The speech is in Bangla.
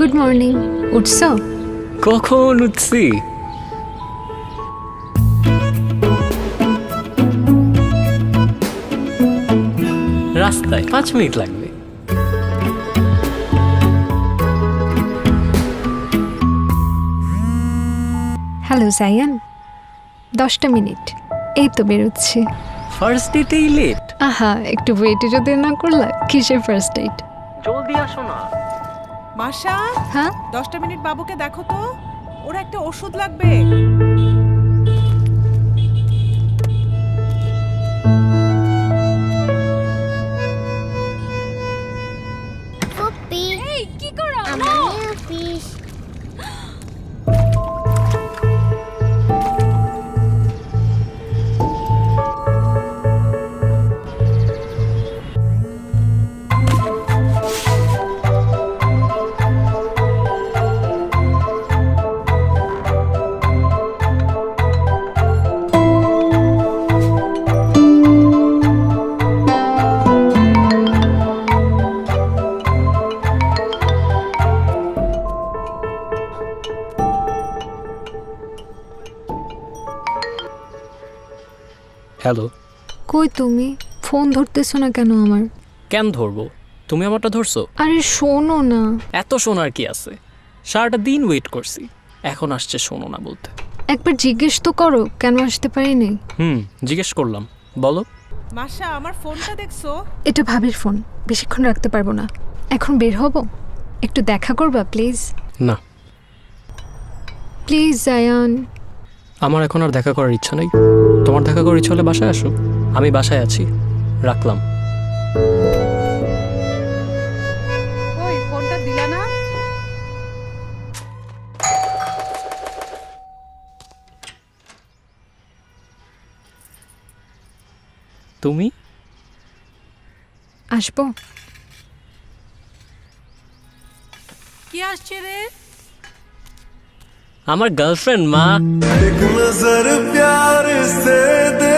গুড মর্নিং উঠছো কখন উঠছি? রাস্তায় পাঁচ মিনিট লাগবে। হ্যালো জায়ান দশটা মিনিট। এই তো বেরোচ্ছি। ফার্স্ট ডেটেই লেট আহা একটু ওয়েটে যদি না করলা কিসের ফার্স্ট ডেট জলদি আসো না। মাসা হ্যাঁ? দশটা মিনিট বাবুকে দেখো তো। ওর একটা ওষুধ লাগবে। হ্যালো। কই তুমি? ফোন ধরতেছো না কেন আমার? কেন ধরবো? তুমি আমারটা ধরছো? আরে শোনো না। এত শোনার কি আছে? সারাটা দিন ওয়েট করছি। এখন আসছে শোনো না বলতে। একবার জিজ্ঞেস তো করো কেন আসতে পারিনি? হুম জিজ্ঞেস করলাম। বলো। মাসা আমার ফোনটা দেখছ? এটা ভাবির ফোন। বেশিক্ষণ রাখতে পারব না। এখন বের হব? একটু দেখা করবা প্লিজ? না। প্লিজ জায়ান। আমার এখন আর দেখা করার ইচ্ছা নেই। তোমার দেখা করার ইচ্ছা হলে বাসায় আসো। আমি বাসায় আছি। রাখলাম। ওই ফোনটা দিলা না? তুমি? আসব। কি আসছে রে? আমার গার্লফ্রেন্ড মা एक नजर प्यार से दे